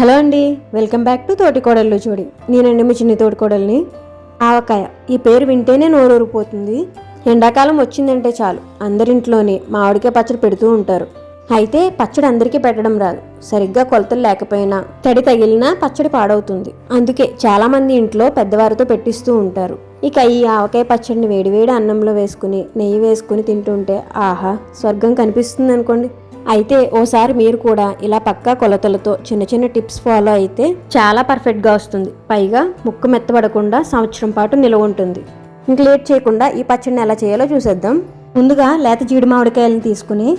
Hello అండి welcome back to తోటికోడళ్ళు చూడి నేనండి మీ చిన్ని తోటికోడల్ని. ఆవకాయ. ఈ పేరు వింటేనే నోరూరిపోతుంది. ఎండాకాలం వచ్చిందంటే చాలు. అందరింట్లోనే మామిడికాయ పచ్చడి పెడుతూ ఉంటారు. అయితే పచ్చడి అందరికీ పెట్టడం రాదు. సరిగ్గా కొలతలు లేకపోయినా తడి తగిలినా పచ్చడి పాడవుతుంది. అందుకే చాలామంది ఇంట్లో పెద్దవారితో పెట్టిస్తూ ఉంటారు. ఇక ఈ ఆవకాయ పచ్చడిని వేడివేడి అన్నంలో వేసుకుని నెయ్యి వేసుకుని తింటుంటే ఆహా స్వర్గం కనిపిస్తుంది అనుకోండి అయితే ఓసారి మీరు కూడా ఇలా పక్కా కొలతలతో చిన్న చిన్న టిప్స్ ఫాలో అయితే చాలా పర్ఫెక్ట్గా వస్తుంది. పైగా ముక్కు మెత్తబడకుండా సంవత్సరం పాటు నిలవ ఉంటుంది. ఇంక లేట్ చేయకుండా ఈ పచ్చడిని ఎలా చేయాలో చూసేద్దాం. ముందుగా లేత జీడి మామిడికాయలను తీసుకుని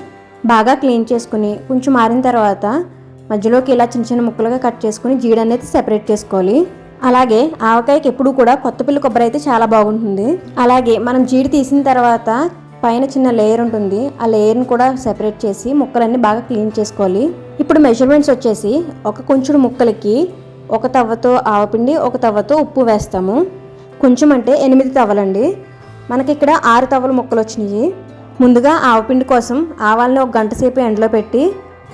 బాగా క్లీన్ చేసుకుని కొంచెం మారిన తర్వాత మధ్యలోకి ఇలా చిన్న చిన్న ముక్కలుగా కట్ చేసుకుని జీడి అనేది సెపరేట్ చేసుకోవాలి. అలాగే ఆవకాయకి ఎప్పుడు కూడా కొత్త పిల్లి కొబ్బరి అయితే చాలా బాగుంటుంది. అలాగే మనం జీడి తీసిన తర్వాత పైన చిన్న లేయర్ ఉంటుంది. ఆ లేయర్ని కూడా సెపరేట్ చేసి ముక్కలన్నీ బాగా క్లీన్ చేసుకోవాలి. ఇప్పుడు మెజర్మెంట్స్ వచ్చేసి ఒక కొంచెం ముక్కలకి ఒక తవ్వతో ఆవపిండి ఒక తవ్వతో ఉప్పు వేస్తాము. కొంచెం అంటే ఎనిమిది తవ్వలండి. మనకి ఇక్కడ ఆరు తవ్వల ముక్కలు వచ్చినాయి. ముందుగా ఆవపిండి కోసం ఆవాలని ఒక గంట సేపు ఎండలో పెట్టి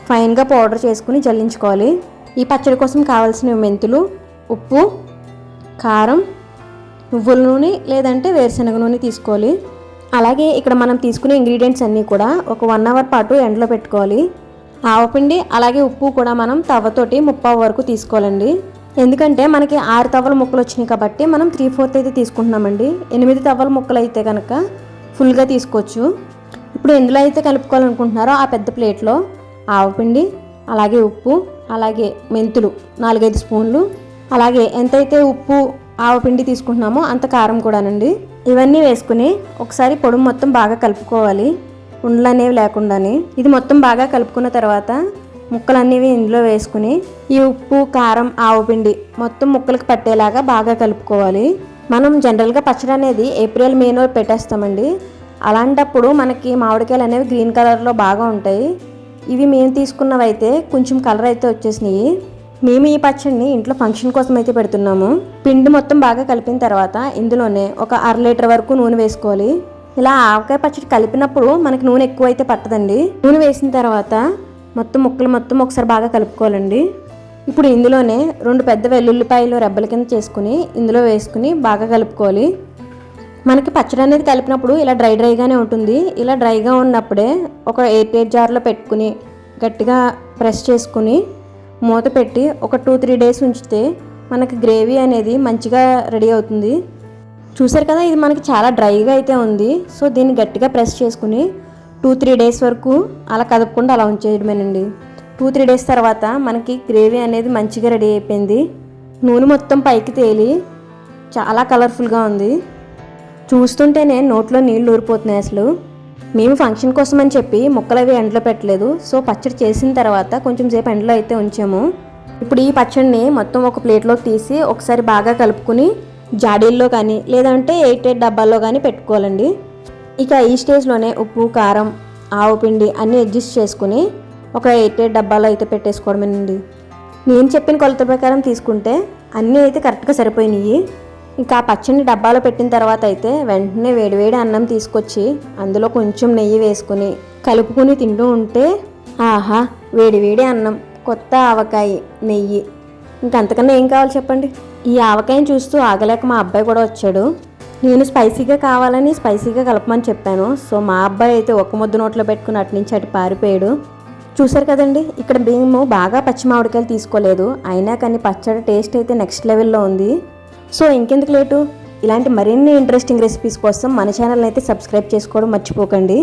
ఫైన్గా పౌడర్ చేసుకుని జల్లించుకోవాలి. ఈ పచ్చడి కోసం కావాల్సిన మెంతులు ఉప్పు కారం నువ్వుల నూనె లేదంటే వేరుశనగ నూనె తీసుకోవాలి. అలాగే ఇక్కడ మనం తీసుకునే ఇంగ్రీడియంట్స్ అన్నీ కూడా ఒక వన్ అవర్ పాటు ఎండలో పెట్టుకోవాలి. ఆవపిండి అలాగే ఉప్పు కూడా మనం తవ్వతోటి ముప్పావు వరకు తీసుకోవాలండి. ఎందుకంటే మనకి ఆరు తవ్వల ముక్కలు వచ్చినాయి కాబట్టి మనం త్రీ ఫోర్త్ అయితే తీసుకుంటున్నామండి. ఎనిమిది తవ్వల ముక్కలు అయితే కనుక ఫుల్గా తీసుకోవచ్చు. ఇప్పుడు ఎందులో అయితే కలుపుకోవాలనుకుంటున్నారో ఆ పెద్ద ప్లేట్లో ఆవపిండి అలాగే ఉప్పు అలాగే మెంతులు నాలుగైదు స్పూన్లు అలాగే ఎంతైతే ఉప్పు ఆవపిండి తీసుకుంటున్నామో అంత కారం కూడానండి. ఇవన్నీ వేసుకుని ఒకసారి పొడి మొత్తం బాగా కలుపుకోవాలి. ఉండలు అనేవి లేకుండానే. ఇది మొత్తం బాగా కలుపుకున్న తర్వాత ముక్కలు అనేవి ఇందులో వేసుకుని ఈ ఉప్పు కారం ఆవపిండి మొత్తం ముక్కలకు పట్టేలాగా బాగా కలుపుకోవాలి. మనం జనరల్గా పచ్చడి అనేది ఏప్రిల్ మేలో పెట్టేస్తామండి. అలాంటప్పుడు మనకి మామిడికాయలు అనేవి గ్రీన్ కలర్లో బాగా ఉంటాయి. ఇవి మేము తీసుకున్నవైతే కొంచెం కలర్ అయితే వచ్చేసినాయి. మేము ఈ పచ్చడిని ఇంట్లో ఫంక్షన్ కోసం అయితే పెడుతున్నాము. పిండి మొత్తం బాగా కలిపిన తర్వాత ఇందులోనే ఒక అర లీటర్ వరకు నూనె వేసుకోవాలి. ఇలా ఆవకాయ పచ్చడి కలిపినప్పుడు మనకి నూనె ఎక్కువ అయితే పట్టదండి. నూనె వేసిన తర్వాత మొత్తం ముక్కలు మొత్తం ఒకసారి బాగా కలుపుకోవాలండి. ఇప్పుడు ఇందులోనే రెండు పెద్ద వెల్లుల్లిపాయలు రెబ్బల కింద చేసుకుని ఇందులో వేసుకుని బాగా కలుపుకోవాలి. మనకి పచ్చడి అనేది కలిపినప్పుడు ఇలా డ్రై డ్రైగానే ఉంటుంది. ఇలా డ్రైగా ఉన్నప్పుడే ఒక ఎయిర్ టైట్ జార్లో పెట్టుకుని గట్టిగా ప్రెస్ చేసుకుని మూత పెట్టి ఒక టూ త్రీ డేస్ ఉంచితే మనకి గ్రేవీ అనేది మంచిగా రెడీ అవుతుంది. చూసారు కదా ఇది మనకి చాలా డ్రైగా అయితే ఉంది. సో దీన్ని గట్టిగా ప్రెస్ చేసుకుని టూ త్రీ డేస్ వరకు అలా కదపకుండా అలా ఉంచేయడమేనండి. టూ త్రీ డేస్ తర్వాత మనకి గ్రేవీ అనేది మంచిగా రెడీ అయిపోయింది. నూనె మొత్తం పైకి తేలి చాలా కలర్ఫుల్గా ఉంది. చూస్తుంటేనే నోట్లో నీళ్ళు ఊరిపోతున్నాయి అసలు. మేము ఫంక్షన్ కోసం అని చెప్పి ముక్కలు అవి ఎండలో పెట్టలేదు. సో పచ్చడి చేసిన తర్వాత కొంచెం సేపు ఎండలో అయితే ఉంచాము. ఇప్పుడు ఈ పచ్చడిని మొత్తం ఒక ప్లేట్లోకి తీసి ఒకసారి బాగా కలుపుకుని జాడీల్లో కానీ లేదంటే ఎయిట్ ఎయిట్ డబ్బాల్లో కానీ పెట్టుకోవాలండి. ఇక ఈ స్టేజ్లోనే ఉప్పు కారం ఆవు పిండి అన్నీ అడ్జస్ట్ చేసుకుని ఒక ఎయిట్ ఎయిట్ డబ్బాలో అయితే పెట్టేసుకోవడమేనండి. నేను చెప్పిన కొలత ప్రకారం తీసుకుంటే అన్నీ అయితే కరెక్ట్గా సరిపోయినాయి. ఇంకా పచ్చని డబ్బాలో పెట్టిన తర్వాత అయితే వెంటనే వేడివేడి అన్నం తీసుకొచ్చి అందులో కొంచెం నెయ్యి వేసుకుని కలుపుకుని తింటూ ఉంటే ఆహా వేడివేడి అన్నం కొత్త ఆవకాయ నెయ్యి. ఇంకంతకన్నా ఏం కావాలి చెప్పండి? ఈ ఆవకాయని చూస్తూ ఆగలేక మా అబ్బాయి కూడా వచ్చాడు. నేను స్పైసీగా కావాలని స్పైసీగా కలపమని చెప్పాను. సో మా అబ్బాయి అయితే ఒక ముద్ద నోట్లో పెట్టుకుని అటు నుంచి అటు పారిపోయాడు. చూసారు కదండి ఇక్కడ మేము బాగా పచ్చి మామిడికాయలు తీసుకోలేదు. అయినా కానీ పచ్చడి టేస్ట్ అయితే నెక్స్ట్ లెవెల్లో ఉంది. సో ఇంకెందుకు లేటు? ఇలాంటి మరిన్ని ఇంట్రెస్టింగ్ రెసిపీస్ కోసం మన ఛానల్ని అయితే సబ్స్క్రైబ్ చేసుకోవడం మర్చిపోకండి.